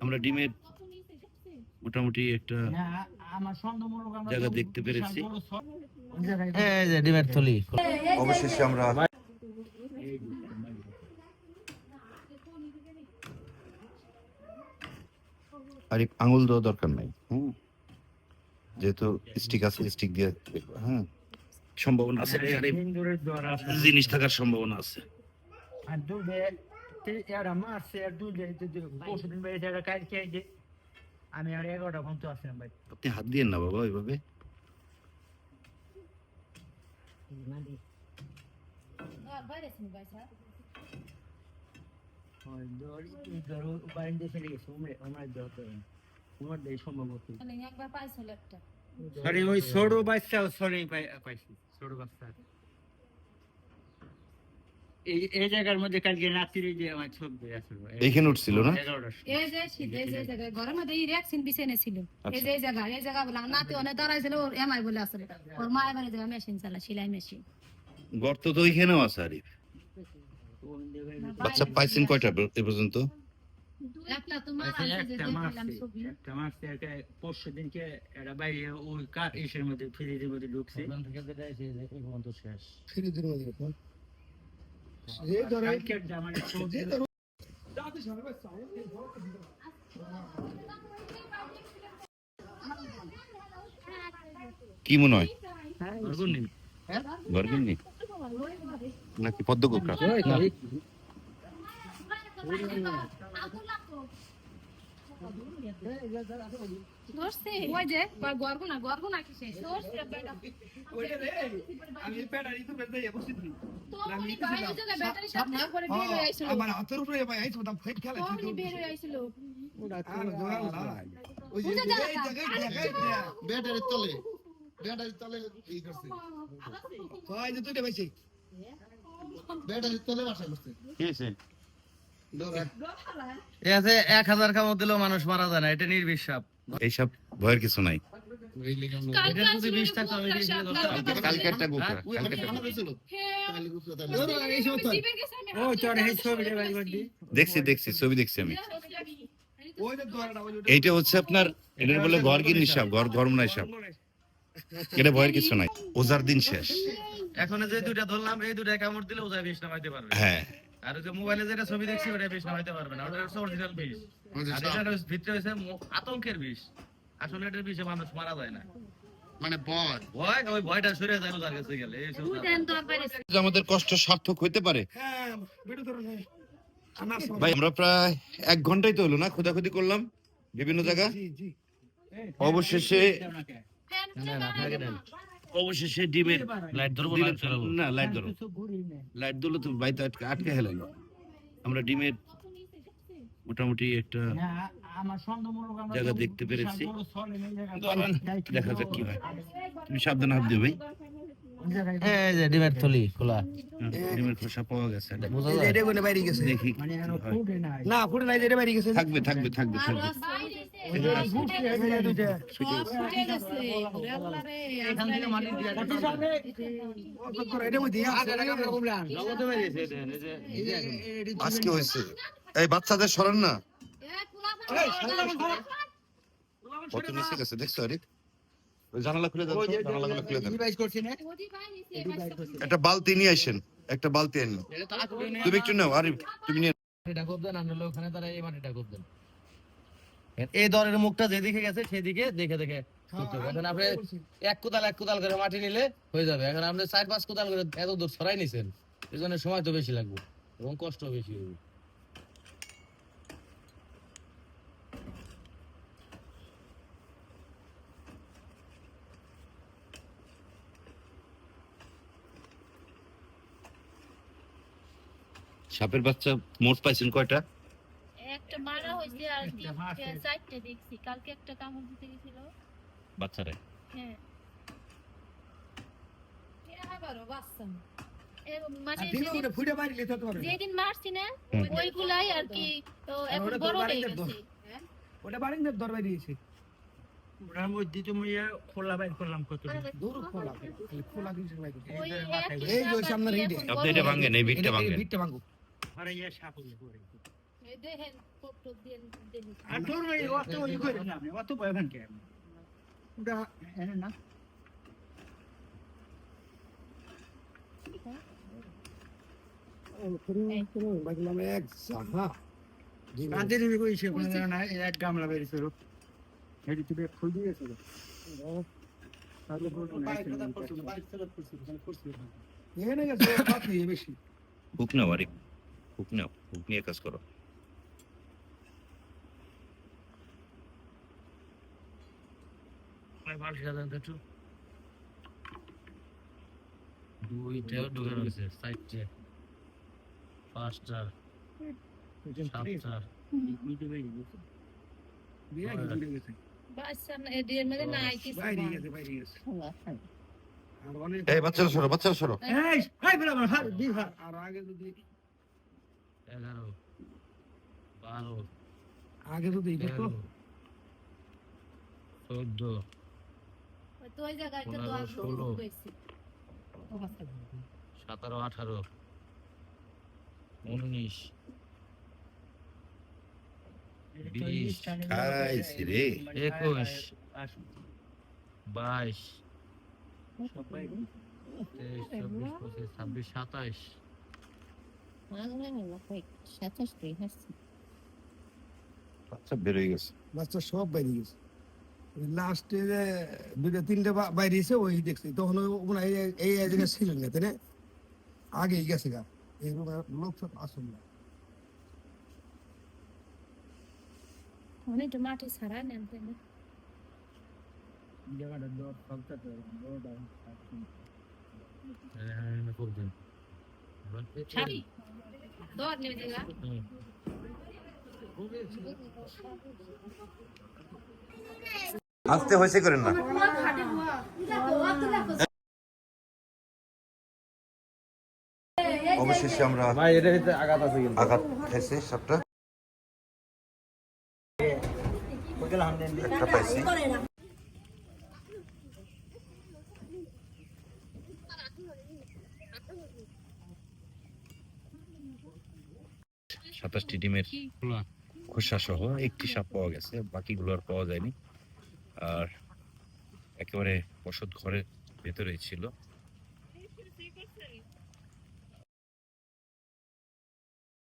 আমরা ডিমের মোটামুটি একটা আমার সন্দেহমূলক আমরা জায়গা দেখতে পেরেছি। ডিমের থলি। অবশেষে আমরা আর আঙুল দেওয়া দরকার নাই। হুম। যেহেতু স্টিক আছে স্টিক দিয়ে দেখব, হ্যাঁ। সম্ভাবনা আছে। জিনিস থাকার সম্ভাবনা আছে। আর এরা মারছে আর দুধে পরশুদিন বেড়েছে এরা কালকে যে আমি আর এগারোটা ঘণ্টা আসলাম ভাই। আপনি হাত দিয়ে না বাবা ওইভাবে। সরি ওই ছোট বাচ্চা সরি পাইছি। ছোট বাচ্চা। এই এই জায়গার মধ্যে কালকে রাত্রি যে আমার ছবি আসলো এইখানে উঠছিল না? এই যে এই যে জায়গায় ঘরের মধ্যে এই রিয়াকশন বিছানে ছিল। এই। যে জায়গা এই জায়গা বলে নাতি অনেক দাঁড়াইছিল ওর এমআই বলে আসলে ওর মা এবারে জায়গা মেশিন চালা সেলাই মেশিন গর্ত তো ওইখানেও আছে আরিফ। বাচ্চা পাইছেন কয়টা এ পর্যন্ত? একটা তো মারা আছে যে একটা দেখলাম মারছে একটা পরশু দিনকে এটা বাইরে ওই কার ইসের মধ্যে ফ্রিজের মধ্যে ঢুকছে? কি মনে হয়? ঘরগুনি। নাকি পদ্ম কোকড়া? ধরছে। ওই যে গর্গুনা গর্গুনা কিসে ধরছে আমি প্যাডারি তো বেঁধে যাব সিদ্ধি তো বাইরে ওই জায়গায় ব্যাটারি সাথে করে বের হয়ে আইছিল আমার হাতের উপরে ভাই আইছো দাম ফাইট খেলা তো উনি বের হয়ে আইছিল ওই যে বুঝা যায় এই না। জায়গায় দেখাই দেয়া ব্যাটারির তলে ব্যাটারির তলে ই করছে। যে তুই ভাইছি ব্যাটারির তলে বাসা করছে কি হয়েছে? ডোরা এ আছে এক হাজার কামড় দিলেও মানুষ মারা যায় না এটা নির্বিশ্বাপ এইসব ভয়ের কিছু নাই। এটার হ্যাঁ, দি দেখছি দেখছি ছবি দেখছি আমি। এইটা হচ্ছে আপনার এটা বলে ঘর সাপ ঘর গরম নাই সাপ। এটা ভয়ের কিছু নাই। ওজার দিন শেষ। এখন যে দুইটা ধরলাম এই দুইটা কামড় দিলে ওটা বিষ নামাইতে পারবে। হ্যাঁ। আর ওই যে মোবাইলে যেটা ছবি দেখছি ওটা বিষ নামাইতে পারবে না। ওটা হচ্ছে অরিজিনাল বিষ। আর এটা ভিতরে হচ্ছে আতঙ্কের বিষ। আসলে এটার বিষে মানুষ মারা যায় না। মানে ভয়। ওই ভয়টা সরে যায় কাছে গেলে আমাদের কষ্ট সার্থক হইতে পারে। হ্যাঁ না আনাস ভাই আমরা প্রায় এক ঘন্টাই তো হলো না খোদাখুদি করলাম বিভিন্ন জায়গা। অবশেষে অবশেষে ডিমের লাইট ধরবো না লাইট ধরো লাইট দিলে তো বাইতে আটকে আটকে হেলালো আমরা ডিমের মোটামুটি একটা না আমার সন্দেহমূলক আমরা জায়গা দেখতে পেরেছি। দেখা যাক কি হয়। তুমি সাবধানে হাত দিও ভাই। ওই জায়গায় এই যে ডিমের থলি খোলা। ডিমের খোসা পাওয়া গেছে। এটা বাইরে গেছে দেখি মানে হয়। না ফুটে নাই। এটা বাইরে গেছে থাকবে। থাকবে থাকবে থাকবে ওই যে ফুটে এই। আজকে হয়েছে। বাচ্চাদের সরান না। কত নিচে গেছে? দেখছ আরে জানালা খুলে দেন তো, জানালাগুলো খুলে দেন। একটা বালতি নিয়ে আসেন একটা বালতি আনেন তুমি একটু নাও আরে তুমি নিয়ে ওখানে তারা এই মাটিটা কোপ দেন। এই দরের মুখটা যেদিকে গেছে সেদিকে দেখে দেখে এখন আপনি এক কোদাল এক কোদাল করে মাটি নিলে হয়ে যাবে। এখন আপনি চার পাঁচ কোদাল করে এত দূর সরাই নিছেন এই জন্য সময় তো বেশি লাগবে এবং কষ্ট বেশি হবে। সাপের বাচ্চা মোট পাইছেন কয়টা? হয়েছে আর চারটে দেখছি। কালকে একটা কামড় দিতে গেছিল। বাচ্চারা? হ্যাঁ। বাচ্চা। মানে আর দিনে ওটা ফুটে বাইরে যেদিন মারছি না ওইগুলাই আর কি এখন বড় হয়ে গেছে। ওটা বারিন্দার দরবারে দিয়েছে। ওটার মধ্যে তুমি ইয়ে খোলা বাইর করলাম কত দূর খোলা খোলা কিছু বাইরে এই যে ওই সামনের আপনি এটা ভাঙেন এই ভিটটা ভাঙেন। ভিটটা ভাঙো আরে ইয়ে সাপ এই দেখেন ফটো দিয়ে দেখি আর তোর ওই অত ওই করেন না আপনি অত ভয় কে ওটা এনে না। কাদের এদিকে ওই সে কোনো জানা নাই এক গামলা বেরিয়েছিল হেডি তুই ফুল দিয়েছিল হুক নাও আরিফ হুক নাও হুক নিয়ে কাজ করো। বালতিটা দেন তো একটু দুইটা ঢুকে রয়েছে সাইডে পাঁচটা সাতটা। বাচ্চারা সরো বাচ্চারা সরো। এই এই বরাবর হার দুই হার আর আগে যদি এগারো বারো আগে তো। তেরো চোদ্দ তো ওই জায়গায় তো দোয়া ষোলো। সতেরো আঠারো। উনিশ। বিশ, একুশ। বাইশ। তেইশ চব্বিশ পঁচিশ ছাব্বিশ সাতাইশ। বাচ্চা বেরোয় গেছে। বাচ্চা সব বাইরে গেছে। লাস্টে দুটো তিনটে বা- বাইরে এসে ওই দেখছি। তখন ও মনে হয় এই- এই জায়গায় ছিলেন না তাই না? আগেই গেছে গা। এই লোক সব আসল না। অনেক মাটি ছাড়া নেন তাই না? জায়গাটা দর সবটা তো বড়টা করবেন ছাড়ি? দর নেই জায়গা। আসতে হয়েছে করেন না। অবশেষে আমরা ভাই এটা ভিতরে আঘাত আছে কিন্তু। আঘাত খাইছে সাপটা। একটা পাইছি। সাতাশটি ডিমের খোসা সহ একটি সাপ পাওয়া গেছে বাকিগুলো আর পাওয়া যায়নি। আর একেবারে বসত ঘরের ভেতরেই ছিল।